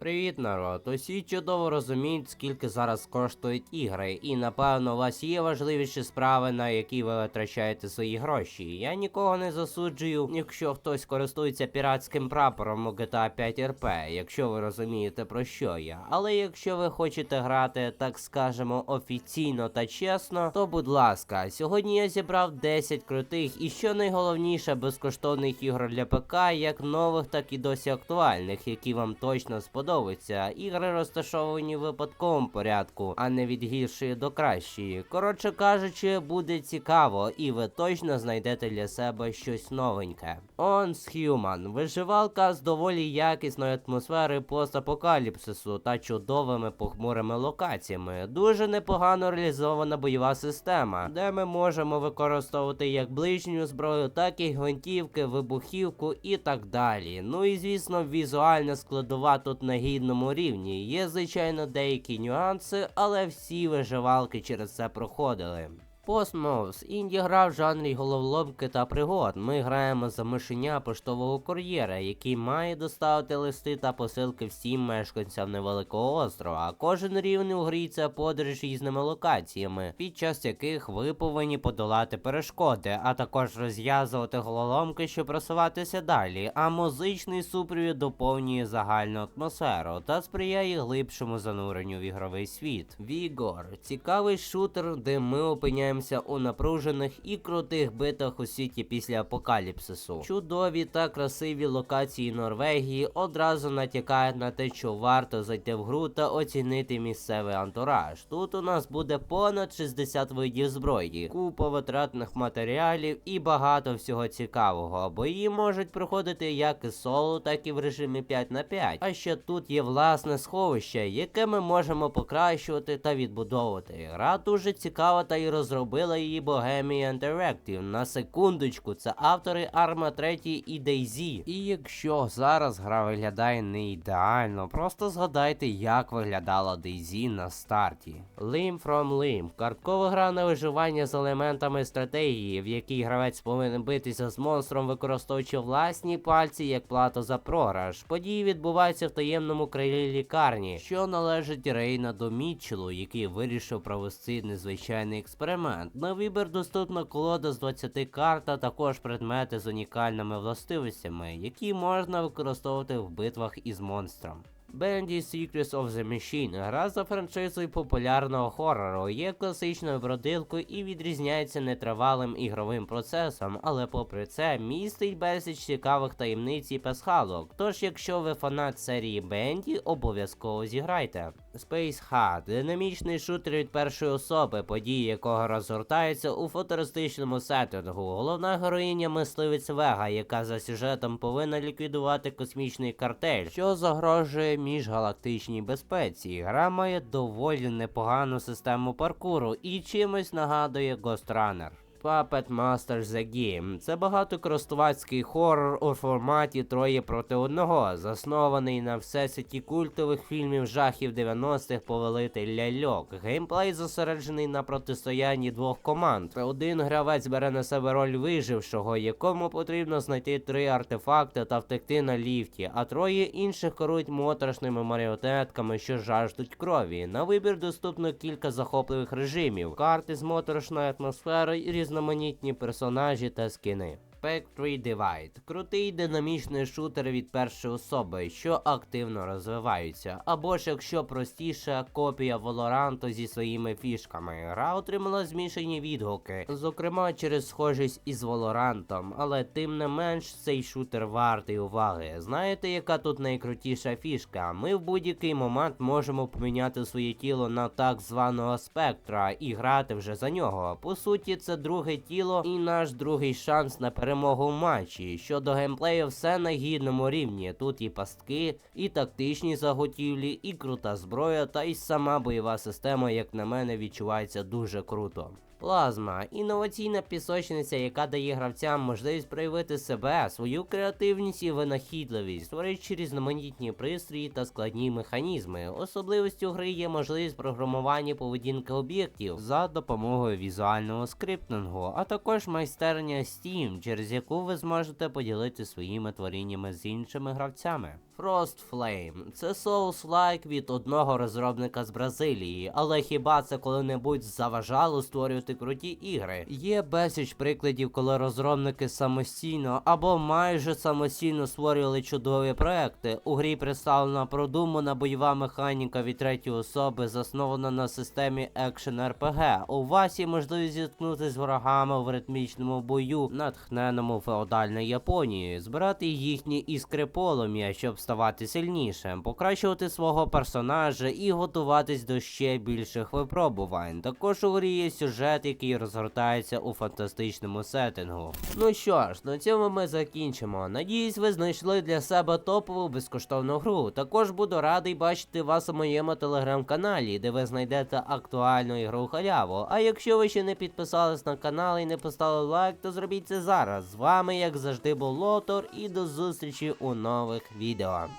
Привіт, народ! Усі чудово розуміють, скільки зараз коштують ігри, і напевно у вас є важливіші справи, на які ви витрачаєте свої гроші. Я нікого не засуджую, якщо хтось користується піратським прапором у GTA 5 RP, якщо ви розумієте про що я. Але якщо ви хочете грати, так скажемо, офіційно та чесно, то будь ласка, сьогодні я зібрав 10 крутих і що найголовніше безкоштовних ігор для ПК, як нових, так і досі актуальних, які вам точно сподобаються. Ігри розташовані в випадковому порядку, а не від гіршої до кращої. Коротше кажучи, буде цікаво, і ви точно знайдете для себе щось новеньке. On's Human виживалка з доволі якісною атмосферою постапокаліпсису та чудовими похмурими локаціями. Дуже непогано реалізована бойова система, де ми можемо використовувати як ближню зброю, так і гвинтівки, вибухівку і так далі. Ну і звісно, візуальна складова тут на гідному рівні. Є, звичайно, деякі нюанси, але всі виживалки через це проходили. Postmoves – інді гра в жанрі головоломки та пригод. Ми граємо за мишеня поштового кур'єра, який має доставити листи та посилки всім мешканцям невеликого острова. Кожен рівень у грі це подорож різними локаціями, під час яких ви повинні подолати перешкоди, а також розв'язувати головоломки, щоб просуватися далі. А музичний супровід доповнює загальну атмосферу та сприяє глибшому зануренню в ігровий світ. Вігор цікавий шутер, де ми опиняємося у напружених і крутих битах у світі після апокаліпсису. Чудові та красиві локації Норвегії одразу натякають на те, що варто зайти в гру та оцінити місцевий антураж. Тут у нас буде понад 60 видів зброї, купа витратних матеріалів і багато всього цікавого. Бої можуть проходити як і соло, так і в режимі 5 на 5. А ще тут є власне сховище, яке ми можемо покращувати та відбудовувати. Гра дуже цікава та й розробила її Bohemia Interactive. На секундочку, це автори Arma 3 і DayZ. І якщо зараз гра виглядає не ідеально, просто згадайте, як виглядала DayZ на старті. Limb from Limb – карткова гра на виживання з елементами стратегії, в якій гравець повинен битися з монстром, використовуючи власні пальці як плату за програш. Події відбуваються в таємному крилі лікарні, що належить Рейна до Мітчелу, який вирішив провести незвичайний експеримент. На вибір доступна колода з 20 карт, а також предмети з унікальними властивостями, які можна використовувати в битвах із монстром. Bendy Secrets of the Machine гра за франшизою популярного хорору, є класичною бродилкою і відрізняється нетривалим ігровим процесом, але попри це містить безліч цікавих таємниць і пасхалок. Тож, якщо ви фанат серії Бенді, обов'язково зіграйте. Space Hard – динамічний шутер від першої особи, події якого розгортаються у футуристичному сеттингу. Головна героїня мисливець Вега, яка за сюжетом повинна ліквідувати космічний картель, що загрожує міжгалактичній безпеці. Гра має доволі непогану систему паркуру і чимось нагадує Ghost Runner. Puppet Masters The Game це багатокористувацький хорор у форматі троє проти одного, заснований на всесвіті культових фільмів жахів 90-х повелитель ляльок. Геймплей зосереджений на протистоянні двох команд. Один гравець бере на себе роль вижившого, якому потрібно знайти три артефакти та втекти на ліфті, а троє інших керують моторошними маріонетками, що жаждуть крові. На вибір доступно кілька захопливих режимів, карти з моторошною атмосферою і різноманітні персонажі та скини. Spectre Divide – крутий динамічний шутер від першої особи, що активно розвиваються. Або ж якщо простіше, копія Valorant зі своїми фішками. Гра отримала змішані відгуки, зокрема через схожість із Valorant, але тим не менш цей шутер вартий уваги. Знаєте, яка тут найкрутіша фішка? Ми в будь-який момент можемо поміняти своє тіло на так званого спектра і грати вже за нього. По суті, це друге тіло і наш другий шанс на перемогу в матчі. Щодо геймплею, все на гідному рівні. Тут і пастки, і тактичні заготівлі, і крута зброя, та й сама бойова система, як на мене, відчувається дуже круто. Плазма інноваційна пісочниця, яка дає гравцям можливість проявити себе, свою креативність і винахідливість, створюючи різноманітні пристрої та складні механізми. Особливістю гри є можливість програмування поведінки об'єктів за допомогою візуального скриптингу, а також майстерня Steam, через яку ви зможете поділити своїми творіннями з іншими гравцями. Frost Flame. Це соус лайк від одного розробника з Бразилії, але хіба це коли-небудь заважало створювати круті ігри? Є безліч прикладів, коли розробники самостійно або майже самостійно створювали чудові проекти. У грі представлена продумана бойова механіка від третьої особи, заснована на системі Action RPG. У вас є можливість зіткнутися з ворогами в ритмічному бою, натхненому феодальною Японією, збирати їхні іскри полум'я, щоб ставати сильнішим, покращувати свого персонажа і готуватись до ще більших випробувань. Також у грі є сюжет, який розгортається у фантастичному сеттингу. Ну що ж, на цьому ми закінчимо. Надіюсь, ви знайшли для себе топову безкоштовну гру. Також буду радий бачити вас у моєму телеграм-каналі, де ви знайдете актуальну ігру халяву. А якщо ви ще не підписались на канал і не поставили лайк, то зробіть це зараз. З вами, як завжди, був Лотор, і до зустрічі у нових відео. on.